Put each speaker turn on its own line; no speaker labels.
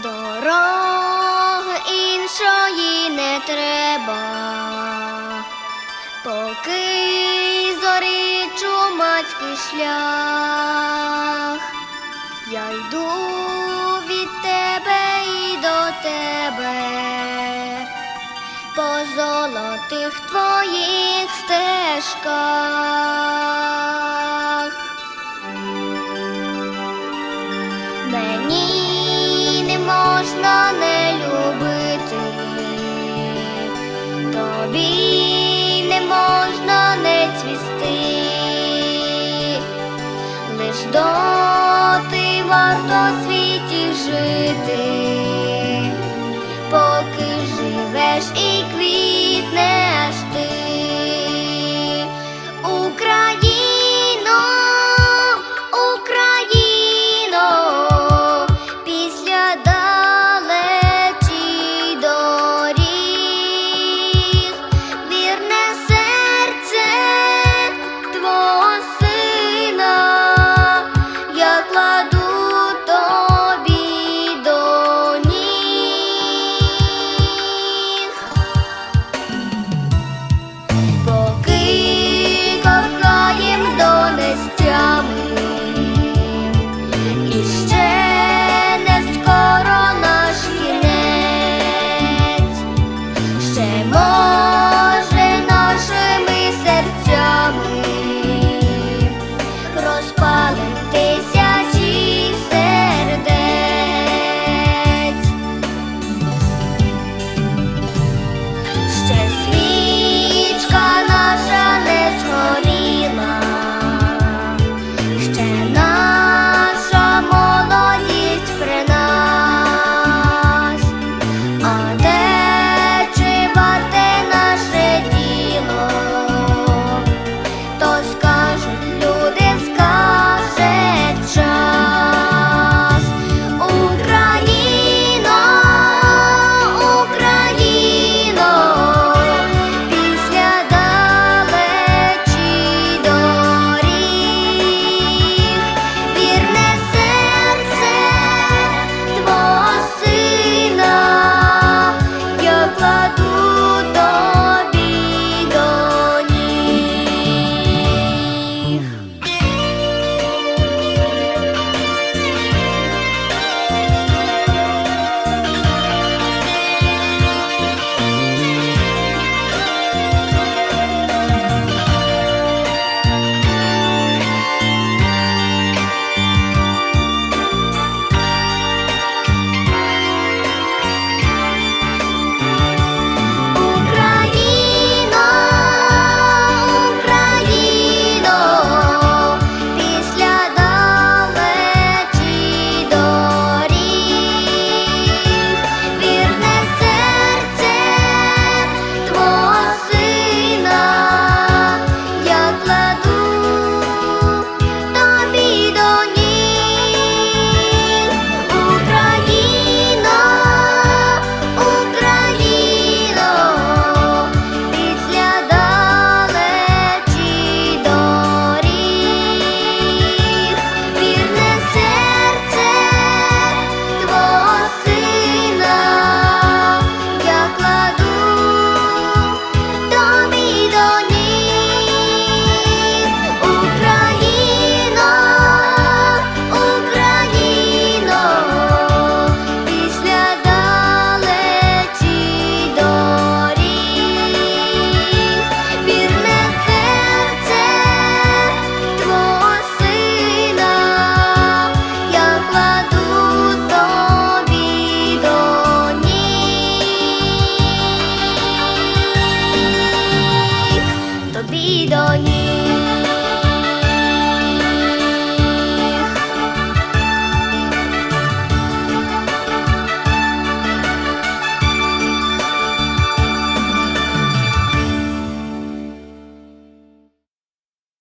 Дороги іншої не треба, поки зорить чумацький шлях. Я йду від тебе і до тебе, по золотих твоїх стежках. リードに